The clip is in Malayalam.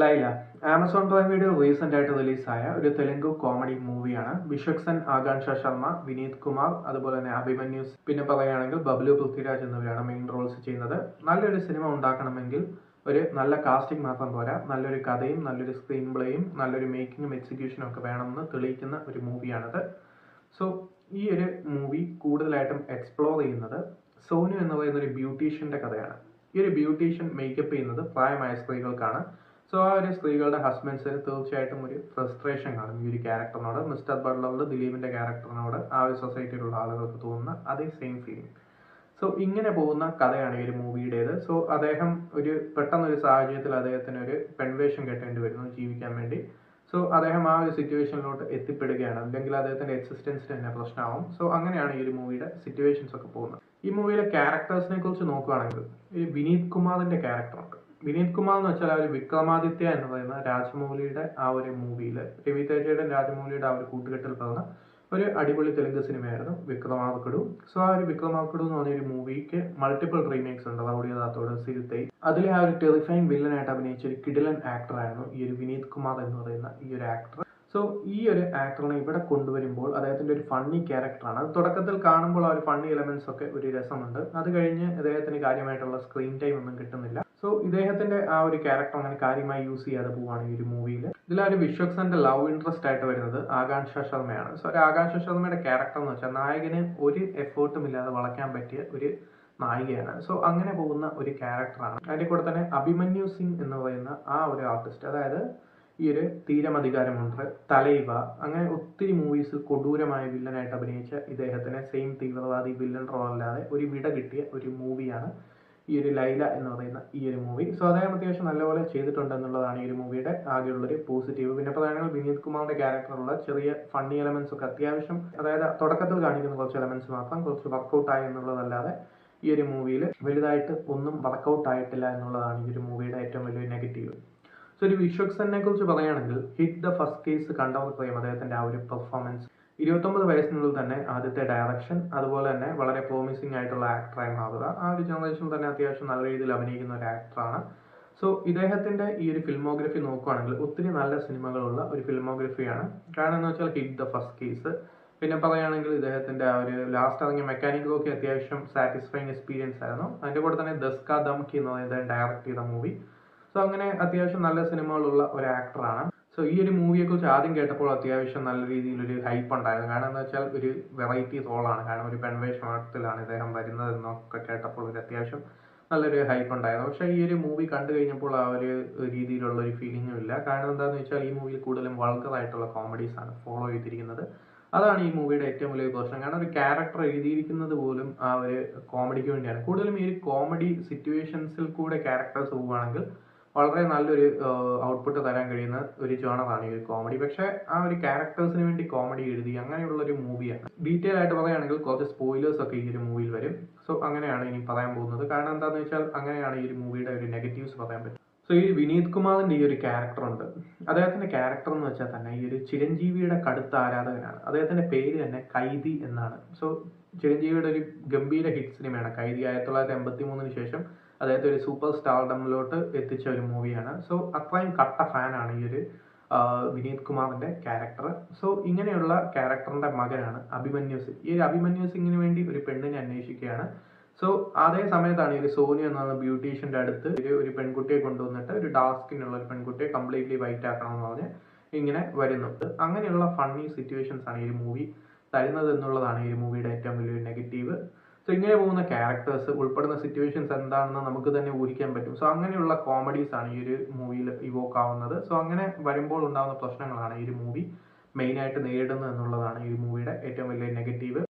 ലൈല ആമസോൺ പ്രൈമിയുടെ റീസെന്റ് ആയിട്ട് റിലീസായ ഒരു തെലുങ്ക് കോമഡി മൂവിയാണ് വിശ്വക്സൻ ആകാംക്ഷ ശർമ്മ വിനീത് കുമാർ അതുപോലെ തന്നെ അഭിമന്യൂസ് പിന്നെ പറയുകയാണെങ്കിൽ ബബ്ലു പൃഥ്വിരാജ് എന്നിവരാണ് മെയിൻ റോൾസ് ചെയ്യുന്നത്. നല്ലൊരു സിനിമ ഉണ്ടാക്കണമെങ്കിൽ ഒരു നല്ല കാസ്റ്റിംഗ് മാത്രം പോരാ. നല്ലൊരു കഥയും നല്ലൊരു സ്ക്രീൻ പ്ലേയും നല്ലൊരു മേക്കിങ്ങും എക്സിക്യൂഷനും ഒക്കെ വേണമെന്ന് തെളിയിക്കുന്ന ഒരു മൂവിയാണിത് സോ ഈ ഒരു മൂവി കൂടുതലായിട്ടും എക്സ്പ്ലോർ ചെയ്യുന്നത് സോനു എന്ന് പറയുന്ന ഒരു ബ്യൂട്ടീഷ്യന്റെ കഥയാണ്. ഈ ഒരു ബ്യൂട്ടീഷ്യൻ മേക്കപ്പ് ചെയ്യുന്നത് പ്രായമായ സ്ത്രീകൾക്കാണ്. സോ ആ ഒരു സ്ത്രീകളുടെ ഹസ്ബൻഡ്സിന് തീർച്ചയായിട്ടും ഒരു ഫ്രസ്ട്രേഷൻ കാണും. ഈ ഒരു ക്യാരക്ടറിനോട് മിസ്റ്റർ ബട്ട്ലറിൽ ദിലീപിന്റെ ക്യാരക്ടറിനോട് ആ ഒരു സൊസൈറ്റിയിലുള്ള ആളുകൾക്ക് തോന്നുന്ന അതേ സെയിം ഫീലിംഗ് സോ ഇങ്ങനെ പോകുന്ന കഥയാണ് ഈ ഒരു മൂവിയുടേത് സോ അദ്ദേഹം ഒരു പെട്ടെന്നൊരു സാഹചര്യത്തിൽ അദ്ദേഹത്തിന് ഒരു പെൺവേഷം കെട്ടേണ്ടി വരുന്നു ജീവിക്കാൻ വേണ്ടി. സോ അദ്ദേഹം ആ ഒരു സിറ്റുവേഷനിലോട്ട് എത്തിപ്പെടുകയാണ്. അല്ലെങ്കിൽ അദ്ദേഹത്തിന്റെ എക്സിസ്റ്റൻസ് തന്നെ പ്രശ്നമാവും. സോ അങ്ങനെയാണ് ഈ ഒരു മൂവിയുടെ സിറ്റുവേഷൻസ് ഒക്കെ പോകുന്നത്. ഈ മൂവിയിലെ ക്യാരക്ടേഴ്സിനെ കുറിച്ച് നോക്കുകയാണെങ്കിൽ ഈ വിനീത് കുമാറിന്റെ ക്യാരക്ടറുണ്ട് വിനീത് കുമാർ എന്ന് വെച്ചാൽ ആ ഒരു വിക്രമാദിത്യ എന്ന് പറയുന്ന രാജമൗലിയുടെ ആ ഒരു മൂവിയിൽ രവി തേജയുടെ രാജമൗലിയുടെ ആ ഒരു കൂട്ടുകെട്ടിൽ പറഞ്ഞ ഒരു അടിപൊളി തെലുങ്ക് സിനിമയായിരുന്നു വിക്രമാർക്കുടു സോ ആ ഒരു വിക്രമാർക്കുടു എന്ന് പറഞ്ഞ ഒരു മൂവിക്ക് മൾട്ടിപ്പിൾ റീമേക്സ് ഉണ്ട്. റൗഡിയതാത്തോട് സിരുത്തൈ. അതിലെ ആ ഒരു ടെറിഫൈങ് വില്ലനായിട്ട് അഭിനയിച്ച ഒരു കിഡിലൻ ആക്ടറായിരുന്നു ഈ ഒരു വിനീത് കുമാർ എന്ന് പറയുന്ന ഈ ഒരു ആക്ടർ സോ ഈ ഒരു ആക്ടറിനെ ഇവിടെ കൊണ്ടുവരുമ്പോൾ അദ്ദേഹത്തിന്റെ ഒരു ഫണ്ണി ക്യാരക്ടറാണ് അത് തുടക്കത്തിൽ കാണുമ്പോൾ ആ ഒരു ഫണ്ണി എലമെന്റ്സ് ഒക്കെ ഒരു രസമുണ്ട്. അത് കഴിഞ്ഞ് അദ്ദേഹത്തിന് കാര്യമായിട്ടുള്ള സ്ക്രീൻ ടൈം ഒന്നും കിട്ടുന്നില്ല. സോ ഇദ്ദേഹത്തിന്റെ ആ ഒരു ക്യാരക്ടർ അങ്ങനെ കാര്യമായി യൂസ് ചെയ്യാതെ പോവാണ് ഈ ഒരു മൂവിയിൽ ഇതിലൊരു ആ വിശ്വക്സന്റെ ലവ് ഇൻട്രസ്റ്റ് ആയിട്ട് വരുന്നത് ആകാംക്ഷ ശർമ്മയാണ്. സോ ഒരു ആകാംക്ഷ ശർമ്മയുടെ ക്യാരക്ടർ എന്ന് വെച്ചാൽ നായകന് ഒരു എഫേർട്ടും ഇല്ലാതെ വളയ്ക്കാൻ പറ്റിയ ഒരു നായികയാണ്. സോ അങ്ങനെ പോകുന്ന ഒരു ക്യാരക്ടറാണ് അതിന്റെ കൂടെ തന്നെ അഭിമന്യു സിംഗ് എന്ന് പറയുന്ന ആ ഒരു ആർട്ടിസ്റ്റ് അതായത് ഈ ഒരു തീരമധികാരമുണ്ട്. തലൈവ. അങ്ങനെ ഒത്തിരി മൂവീസ് കൊടൂരമായ വില്ലനായിട്ട് അഭിനയിച്ച ഇദ്ദേഹത്തിന് സെയിം തീവ്രവാദി വില്ലൻ റോൾ അല്ലാതെ ഒരു വിട കിട്ടിയ ഒരു മൂവിയാണ് ഈ ഒരു ലൈല എന്ന് പറയുന്ന ഈ ഒരു മൂവി സോ അദ്ദേഹം അത്യാവശ്യം നല്ലപോലെ ചെയ്തിട്ടുണ്ട് എന്നുള്ളതാണ് ഈ ഒരു മൂവിയുടെ ആകെയുള്ളൊരു പോസിറ്റീവ് പിന്നെ പറയുകയാണെങ്കിൽ വിനീത് കുമാറിന്റെ ക്യാരക്ടറുള്ള ചെറിയ ഫണ്ണി എലമെന്റ്സ് ഒക്കെ അത്യാവശ്യം അതായത് തുടക്കത്തിൽ കാണിക്കുന്ന കുറച്ച് എലമെന്റ്സ് മാത്രം കുറച്ച് വർക്കൗട്ട് ആയി എന്നുള്ളതല്ലാതെ ഈ ഒരു മൂവിയിൽ വലുതായിട്ട് ഒന്നും വർക്കൗട്ട് ആയിട്ടില്ല എന്നുള്ളതാണ് ഈ ഒരു മൂവിയുടെ ഏറ്റവും വലിയ നെഗറ്റീവ് സോ ഒരു വിശ്വക്സനെ കുറിച്ച് പറയുകയാണെങ്കിൽ ഹിറ്റ് ദ ഫസ്റ്റ് കേസ് കണ്ടവർക്ക് അറിയാം അദ്ദേഹത്തിന്റെ ആ ഒരു പെർഫോമൻസ് ഇരുപത്തൊമ്പത് വയസ്സിനുള്ളിൽ തന്നെ ആദ്യത്തെ ഡയറക്ഷൻ അതുപോലെ തന്നെ വളരെ പ്രോമിസിംഗ് ആയിട്ടുള്ള ആക്ടറായി മാറുക ആ ഒരു ജനറേഷനിൽ തന്നെ അത്യാവശ്യം നല്ല രീതിയിൽ അഭിനയിക്കുന്ന ഒരു ആക്ടറാണ് സോ ഇദ്ദേഹത്തിന്റെ ഈ ഒരു ഫിൽമോഗ്രഫി നോക്കുകയാണെങ്കിൽ ഒത്തിരി നല്ല സിനിമകളുള്ള ഒരു ഫിൽമോഗ്രഫിയാണ് കാരണം എന്ന് വെച്ചാൽ ഹിറ്റ് ദ ഫസ്റ്റ് കേസ് പിന്നെ പറയുകയാണെങ്കിൽ ഇദ്ദേഹത്തിന്റെ ആ ഒരു ലാസ്റ്റ് ഇറങ്ങിയ മെക്കാനിക് ഒക്കെ അത്യാവശ്യം സാറ്റിസ്ഫൈങ് എക്സ്പീരിയൻസ് ആയിരുന്നു. അതിന്റെ കൂടെ തന്നെ ദസ്ക ദംകി എന്ന് പറയുന്നത് ഡയറക്ട് ചെയ്ത മൂവി സോ അങ്ങനെ അത്യാവശ്യം നല്ല സിനിമകളുള്ള ഒരു ആക്ടറാണ് സോ ഈ ഒരു മൂവിയെ കുറിച്ച് ആദ്യം കേട്ടപ്പോൾ അത്യാവശ്യം നല്ല രീതിയിൽ ഒരു ഹൈപ്പ് ഉണ്ടായിരുന്നു. കാരണം എന്ന് വെച്ചാൽ ഒരു വെറൈറ്റി റോളാണ് കാരണം ഒരു പെൺവേഷത്തിലാണ് ഇദ്ദേഹം വരുന്നത് എന്നൊക്കെ കേട്ടപ്പോൾ ഒരു അത്യാവശ്യം നല്ലൊരു ഹൈപ്പ് ഉണ്ടായിരുന്നു. പക്ഷേ ഈ ഒരു മൂവി കണ്ടു കഴിഞ്ഞപ്പോൾ ആ ഒരു രീതിയിലുള്ള ഒരു ഫീലിംഗും ഇല്ല. കാരണം എന്താണെന്ന് വെച്ചാൽ ഈ മൂവിയിൽ കൂടുതലും വൾഗറായിട്ടുള്ള കോമഡീസ് ആണ് ഫോളോ ചെയ്തിരിക്കുന്നത്. അതാണ് ഈ മൂവിയുടെ ഏറ്റവും വലിയ പ്രശ്നം. കാരണം ഒരു ക്യാരക്ടർ എഴുതിയിരിക്കുന്നത് പോലും ആ ഒരു കോമഡിക്ക് വേണ്ടിയാണ്. കൂടുതലും ഈ ഒരു കോമഡി സിറ്റുവേഷൻസിൽ കൂടെ ക്യാരക്ടേഴ്സ് പോവുകയാണെങ്കിൽ വളരെ നല്ലൊരു ഔട്ട്പുട്ട് തരാൻ കഴിയുന്ന ഒരു ജോണറാണ് ഈ ഒരു കോമഡി പക്ഷേ ആ ഒരു ക്യാരക്ടേഴ്സിന് വേണ്ടി കോമഡി എഴുതി അങ്ങനെയുള്ള ഒരു മൂവിയാണ് ഡീറ്റെയിൽ ആയിട്ട് പറയുകയാണെങ്കിൽ കുറച്ച് സ്പോയിലേഴ്സ് ഒക്കെ ഈ ഒരു മൂവിയിൽ വരും. സോ അങ്ങനെയാണ് ഇനി പറയാൻ പോകുന്നത്. കാരണം എന്താണെന്ന് വെച്ചാൽ അങ്ങനെയാണ് ഈ ഒരു മൂവിയുടെ ഒരു നെഗറ്റീവ്സ് പറയാൻ പറ്റും സോ ഈ വിനീത് കുമാറിന്റെ ഈ ഒരു ക്യാരക്ടർ ഉണ്ട്. അദ്ദേഹത്തിന്റെ ക്യാരക്ടർ എന്ന് വെച്ചാൽ തന്നെ ഈ ഒരു ചിരഞ്ജീവിയുടെ കടുത്ത ആരാധകനാണ്. അദ്ദേഹത്തിന്റെ പേര് തന്നെ കൈദി എന്നാണ്. സോ ചിരഞ്ജീവിയുടെ ഒരു ഗംഭീര ഹിറ്റ് സിനിമയാണ് കൈദി ആയിരത്തി തൊള്ളായിരത്തി എൺപത്തി മൂന്നിന് ശേഷം അദ്ദേഹത്തെ ഒരു സൂപ്പർ സ്റ്റാർഡമിലോട്ട് എത്തിച്ച ഒരു മൂവിയാണ് സോ അത്രയും കട്ട ഫാനാണ് ഈ ഒരു വിനീത് കുമാറിന്റെ ക്യാരക്ടർ സോ ഇങ്ങനെയുള്ള ക്യാരക്ടറിന്റെ മകനാണ് അഭിമന്യു സിംഗ്. ഈ ഒരു അഭിമന്യു സിംഗിന് വേണ്ടി ഒരു പെണ്ണിനെ അന്വേഷിക്കുകയാണ്. സോ അതേ സമയത്താണ് ഈ ഒരു സോനി എന്ന ബ്യൂട്ടീഷ്യന്റെ അടുത്ത് ഒരു ഒരു പെൺകുട്ടിയെ കൊണ്ടുവന്നിട്ട് ഒരു ഡാർക്ക് ഒരു പെൺകുട്ടിയെ കംപ്ലീറ്റ്ലി വൈറ്റ് ആക്കണം എന്ന് പറഞ്ഞ് ഇങ്ങനെ വരുന്നുണ്ട് അങ്ങനെയുള്ള ഫണ്ണി സിറ്റുവേഷൻസ് ആണ് ഈ ഒരു മൂവി തരുന്നത് എന്നുള്ളതാണ് ഈ ഒരു മൂവിയുടെ ഏറ്റവും വലിയൊരു നെഗറ്റീവ് സോ ഇങ്ങനെ പോകുന്ന ക്യാരക്ടേഴ്സ് ഉൾപ്പെടുന്ന സിറ്റുവേഷൻസ് എന്താണെന്ന് നമുക്ക് തന്നെ ഊഹിക്കാൻ പറ്റും. സോ അങ്ങനെയുള്ള കോമഡീസ് ആണ് ഈ ഒരു മൂവിയിൽ ഇവോക്ക് ആവുന്നത്. സോ അങ്ങനെ വരുമ്പോൾ ഉണ്ടാകുന്ന പ്രശ്നങ്ങളാണ് ഈ ഒരു മൂവി മെയിനായിട്ട് നേരിടുന്നത് എന്നുള്ളതാണ് ഈ മൂവിയുടെ ഏറ്റവും വലിയ നെഗറ്റീവ്